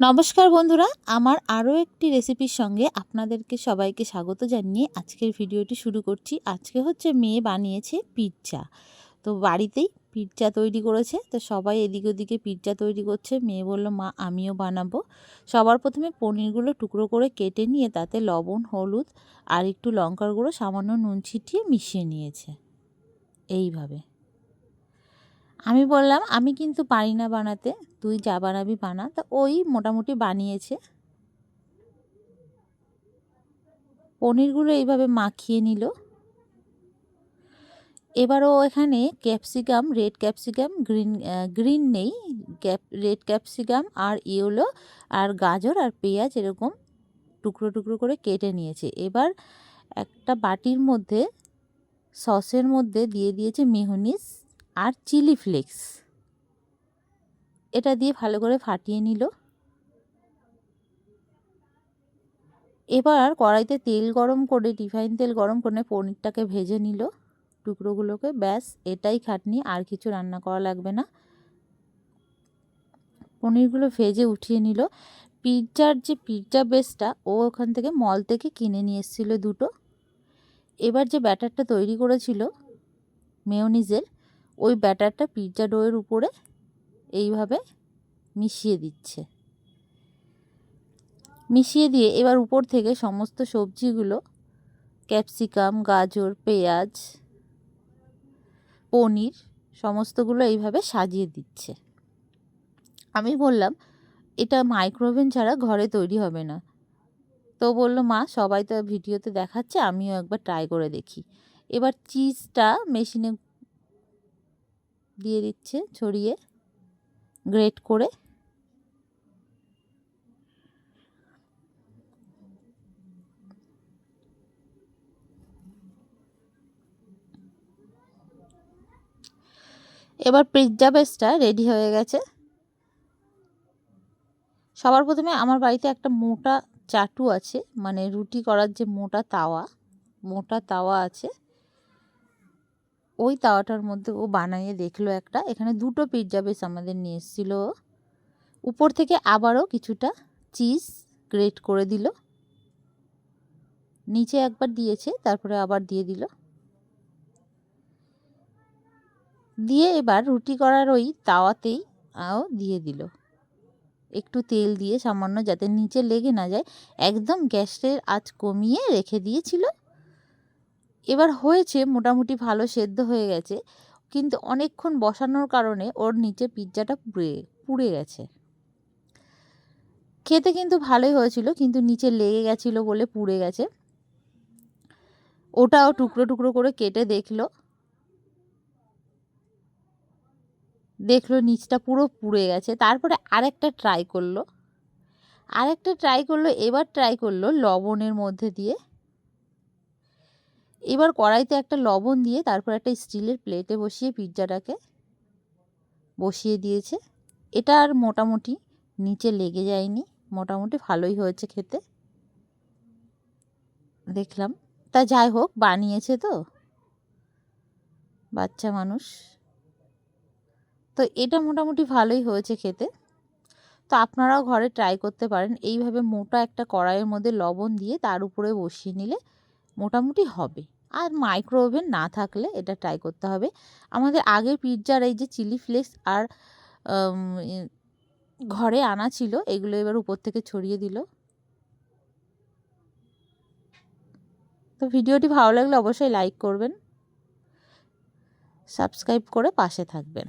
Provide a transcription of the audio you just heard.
নমস্কার বন্ধুরা, আমার আরও একটি রেসিপির সঙ্গে আপনাদেরকে সবাইকে স্বাগত জানিয়ে আজকের ভিডিওটি শুরু করছি। আজকে হচ্ছে মেয়ে বানিয়েছে পিৎজা। তো বাড়িতেই পিৎজা তৈরি করেছে, তো সবাই এদিক ওদিকে পিৎজা তৈরি করছে। মেয়ে বলল, মা, আমিও বানাবো। সবার প্রথমে পনিরগুলো টুকরো করে কেটে নিয়ে তাতে লবণ, হলুদ আর একটু লঙ্কার গুঁড়ো, সামান্য নুন ছিটিয়ে মিশিয়ে নিয়েছে। এইভাবে। আমি বললাম, আমি কিন্তু পারি না বানাতে, তুই যা বানাবি বানা। তা ওই মোটামুটি বানিয়েছে। পনিরগুলো এইভাবে মাখিয়ে নিল। এবারও এখানে capsicum, red capsicum, green green নেই, ক্যাপ, রেড ক্যাপসিকাম আর ইয়েলো আর গাজর আর পেঁয়াজ এরকম টুকরো টুকরো করে কেটে নিয়েছে। এবার একটা বাটির মধ্যে, সসের মধ্যে দিয়ে দিয়েছে মেহনিস। আর চিলি ফ্লেক্স। এটা দিয়ে ভালো করে ফাটিয়ে নিল। এবার কড়াইতে তেল গরম করে, রিফাইন তেল গরম করে পনিরটাকে ভেজে নিল। টুকরোগুলোকে ব্যাস, এটাই খাটনি, আর কিছু রান্না করা লাগবে না। পনিরগুলো ভেজে উঠিয়ে নিল। পিৎজার যে পিৎজা বেসটা, ও ওখান থেকে মল থেকে কিনে নিয়ে এসেছিল দুটো। এবার যে ব্যাটারটা তৈরি করেছিল, মেয়নিজের ওই ব্যাটারটা পিৎজা ডোয়ের উপরে এইভাবে মিশিয়ে দিচ্ছে। মিশিয়ে দিয়ে এবার উপর থেকে সমস্ত সবজিগুলো ক্যাপসিকাম গাজর, পেঁয়াজ, পনির সমস্তগুলো এইভাবে সাজিয়ে দিচ্ছে। আমি বললাম, এটা মাইক্রোওভেন ছাড়া ঘরে তৈরি হবে না। তো বলল, মা, সবাই তো ভিডিওতে দেখাচ্ছে, আমিও একবার ট্রাই করে দেখি। এবার চিজটা মেশিনে দিয়ে দিচ্ছে ছড়িয়ে গ্রেট করে। এবার পিৎজা বেসটা রেডি হয়ে গেছে। সবার প্রথমে আমার বাড়িতে একটা মোটা চাটু আছে মানে রুটি করার যে মোটা তাওয়া মোটা তাওয়া আছে। ওই তাওয়াটার মধ্যে ও বানিয়ে দেখল একটা। এখানে দুটো পিৎজা বেস আমাদের নিয়ে এসেছিল উপর থেকে আবারও কিছুটা চিজ গ্রেট করে দিল। নিচে একবার দিয়েছে, তারপরে আবার দিয়ে দিল। দিয়ে এবার রুটি করার ওই তাওয়াতেই আও দিয়ে দিল। একটু তেল দিয়ে সামান্য যাতে নিচে লেগে না যায়, একদম গ্যাসের আঁচ কমিয়ে রেখে দিয়েছিল। এবার হয়েছে মোটামুটি ভালো সেদ্ধ হয়ে গেছে। কিন্তু অনেকক্ষণ বসানোর কারণে ওর নিচে পিৎজাটা পুড়ে পুড়ে গেছে। খেতে কিন্তু ভালোই হয়েছিল, কিন্তু নিচে লেগে গেছিল বলে পুড়ে গেছে। ওটাও টুকরো টুকরো করে কেটে দেখল। দেখল নিচটা পুরো পুড়ে গেছে। তারপরে আরেকটা ট্রাই করল। আরেকটা ট্রাই করল, এবার ট্রাই করল লবণের মধ্যে দিয়ে। এবার কড়াইতে একটা লবণ দিয়ে তারপর একটা স্টিলের প্লেটে বসিয়ে পিৎজাটাকে বসিয়ে দিয়েছে। এটা আর মোটামুটি নিচে লেগে যায়নি। মোটামুটি ভালোই হয়েছে খেতে। দেখলাম। তা যাই হোক, বানিয়েছে তো। বাচ্চা মানুষ। তো এটা মোটামুটি ভালোই হয়েছে খেতে। তো আপনারাও ঘরে ট্রাই করতে পারেন। এইভাবে মোটা একটা কড়াইয়ের মধ্যে লবণ দিয়ে তার উপরে বসিয়ে নিলে মোটামুটি হবে। আর মাইক্রো ওভেন না থাকলে এটা ট্রাই করতে হবে। আমাদের আগের পিৎজার এই যে চিলি ফ্লেক্স আর ঘরে আনা ছিল, এগুলো এবার উপর থেকে ছড়িয়ে দিল। তো ভিডিওটি ভালো লাগলে অবশ্যই লাইক করবেন। সাবস্ক্রাইব করে পাশে থাকবেন।